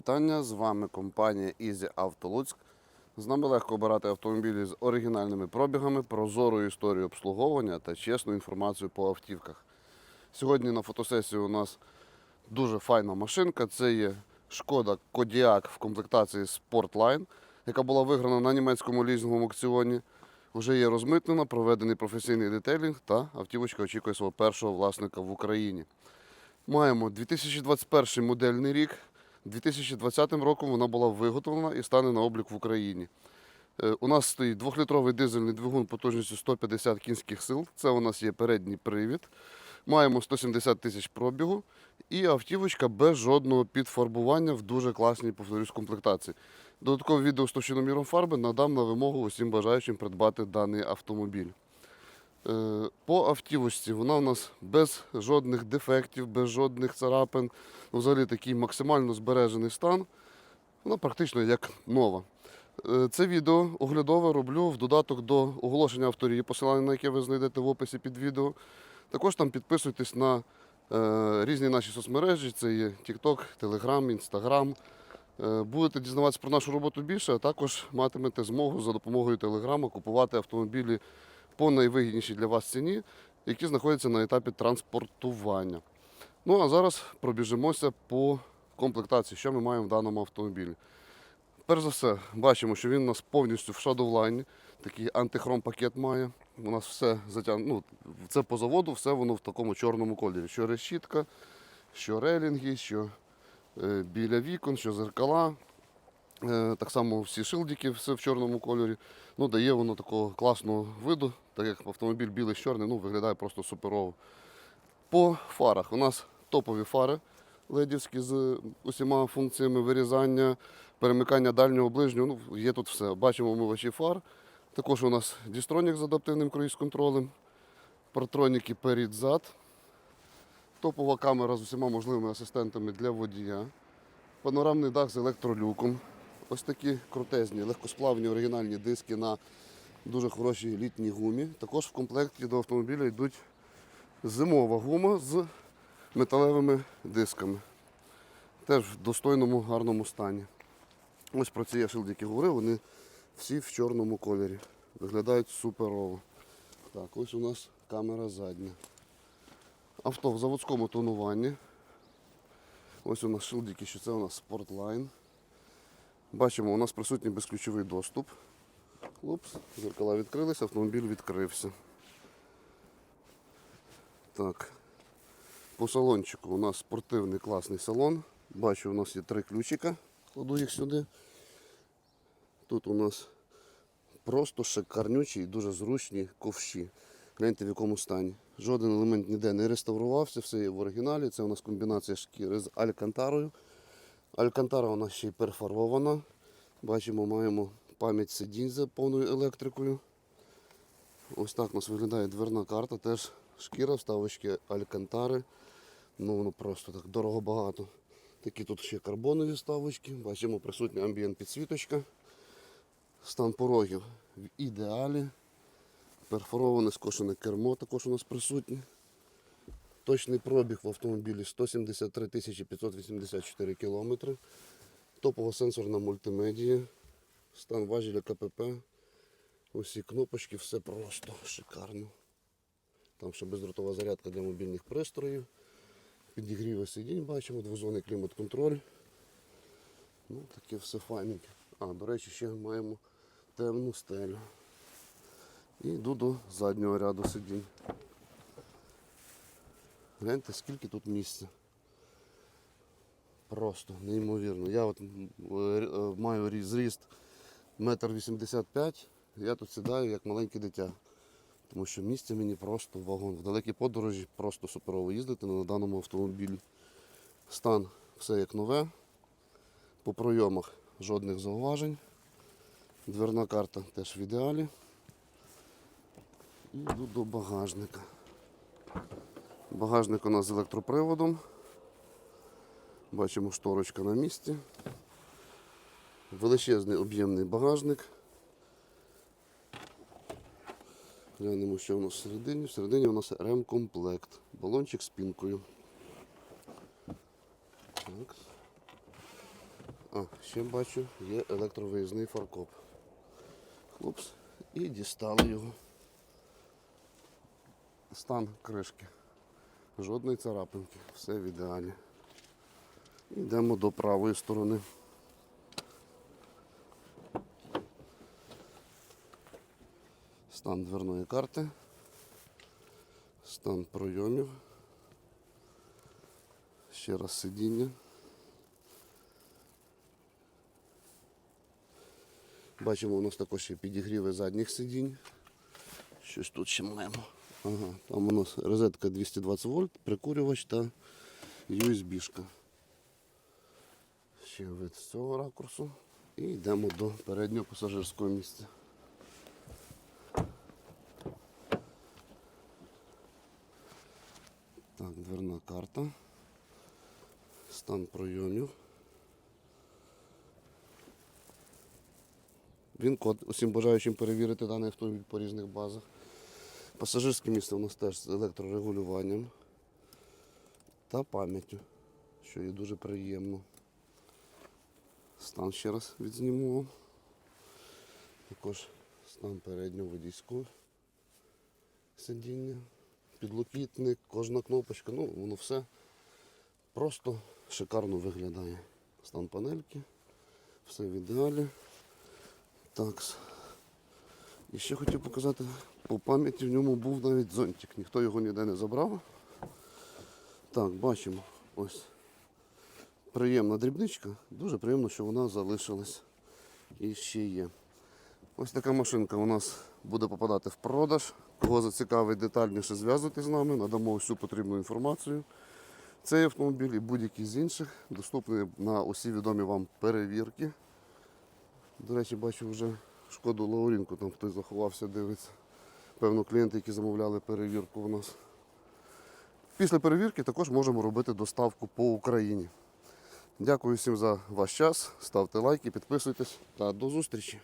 вітання! З вами компанія Easy Auto Луцьк. З нами легко обирати автомобілі з оригінальними пробігами, прозорою історією обслуговування та чесну інформацію по автівках. Сьогодні на фотосесії у нас дуже файна машинка. Це є шкода Kodiaq в комплектації Sportline, яка була виграна на німецькому лізинговому аукціоні. Вже є розмитнена, проведений професійний детейлінг та автівочка очікує свого першого власника в Україні. Маємо 2021 модельний рік. 2020 роком вона була виготовлена і стане на облік в Україні. Е, У нас стоїть двохлітровий дизельний двигун потужністю 150 кінських сил. Це у нас є передній привід. Маємо 170 тисяч пробігу і автівочка без жодного підфарбування в дуже класній, повторюсь, комплектації. Додаткове відео з товщиноміром фарби надам на вимогу усім бажаючим придбати даний автомобіль. Е, По автівочці вона у нас без жодних дефектів, без жодних царапин. Ну, Взагалі такий максимально збережений стан. Вона практично як нова. Е, Це відео оглядове роблю в додаток до оголошення авторії, посилання на яке ви знайдете в описі під відео. Також там підписуйтесь на е, різні наші соцмережі, це є TikTok, Telegram, Instagram. Будете дізнаватися про нашу роботу більше, а також матимете змогу за допомогою Телеграму купувати автомобілі по найвигіднішій для вас ціні, які знаходяться на етапі транспортування. Ну а зараз пробіжимося по комплектації, що ми маємо в даному автомобілі. Перш за все, бачимо, що він у нас повністю в Shadowline, такий антихром пакет має. У нас все затягнуто. Ну, це по заводу, все воно в такому чорному кольорі. Що решітка, що релінги, що е, біля вікон, що зеркала. Е, Так само всі шилдики, все в чорному кольорі. Ну, дає воно такого класного виду, так як автомобіль білий з чорний, ну, виглядає просто суперово. По фарах у нас топові фари ледівські з усіма функціями вирізання, перемикання дальнього ближнього. Ну, є тут все. Бачимо омивачі фар. Також у нас дістронік з адаптивним круїз-контролем, партроніки перед-зад, топова камера з усіма можливими асистентами для водія, панорамний дах з електролюком. Ось такі крутезні, легкосплавні оригінальні диски на дуже хорошій літній гумі. Також в комплекті до автомобіля йдуть зимова гума з металевими дисками. Теж в достойному гарному стані. Ось про ці я шилдики говорив, вони всі в чорному кольорі. Виглядають суперово. Так, ось у нас камера задня. Авто в заводському тонуванні. Ось у нас шилдики, що це у нас Sportline. Бачимо, у нас присутній безключовий доступ. Хлопс, зеркала відкрилися, автомобіль відкрився. Так. По салончику у нас спортивний класний салон. Бачу, у нас є три ключика. Кладу їх сюди. Тут у нас просто шикарнючі і дуже зручні ковші. Гляньте в якому стані. Жоден елемент ніде не реставрувався, все є в оригіналі. Це у нас комбінація шкіри з алькантарою. Алькантара у нас ще й перфарбована. Бачимо, маємо пам'ять сидінь за повною електрикою. Ось так у нас виглядає дверна карта, теж шкіра, вставочки алькантари. Ну воно просто так дорого багато. Такі тут ще карбонові вставочки. Бачимо присутня амбієнт підсвіточка. Стан порогів в ідеалі. Перфороване скошене кермо також у нас присутнє. Точний пробіг в автомобілі 173 584 кілометри. Топова сенсорна мультимедія. Стан важеля КПП. Усі кнопочки, все просто шикарно. Там ще бездротова зарядка для мобільних пристроїв. Підігріви сидінь бачимо, двозонний клімат-контроль. Ну, таке все файненьке. А, до речі, ще маємо темну стелю. І йду до заднього ряду сидінь. Гляньте, скільки тут місця. Просто неймовірно. Я от е, е, маю зріст 1,85 м, я тут сідаю як маленьке дитя. Тому що місця мені просто вагон. В далекій подорожі просто суперово їздити на даному автомобілі. Стан все як нове. По пройомах жодних зауважень. Дверна карта теж в ідеалі. І йду до багажника. Багажник у нас з електроприводом. Бачимо шторочка на місці. Величезний об'ємний багажник. Глянемо, що у нас всередині. Всередині у нас ремкомплект. Балончик з пінкою. Так. А, ще бачу, є електровиїзний фаркоп. Хлопс. І дістали його. Стан кришки. Жодної царапинки. Все в ідеалі. Йдемо до правої сторони. Стан дверної карти. Стан пройомів. Ще раз сидіння. Бачимо, у нас також є підігріви задніх сидінь. Щось тут ще маємо. Ага, там у нас розетка 220 вольт, прикурювач та USB-шка. Ще вид з цього ракурсу. І йдемо до переднього пасажирського місця. Так, дверна карта. Стан пройомів. Він код усім бажаючим перевірити даний автомобіль по різних базах. Пасажирське місце у нас теж з електрорегулюванням та пам'яттю, що є дуже приємно. Стан ще раз відзніму. Також стан переднього водійського сидіння, підлокітник, кожна кнопочка, ну воно все просто шикарно виглядає. Стан панельки, все в ідеалі. Так. І ще хотів показати, по пам'яті в ньому був навіть зонтик, ніхто його ніде не забрав. Так, бачимо. Ось. Приємна дрібничка. Дуже приємно, що вона залишилась. І ще є. Ось така машинка у нас буде попадати в продаж. Кого зацікавить детальніше зв'язуйтесь з нами, надамо всю потрібну інформацію. Цей автомобіль і будь-який з інших доступний на усі відомі вам перевірки. До речі, бачу вже шкоду Лаурінку, там хтось заховався, дивиться. Певно, клієнти, які замовляли перевірку у нас. Після перевірки також можемо робити доставку по Україні. Дякую всім за ваш час. Ставте лайки, підписуйтесь та до зустрічі.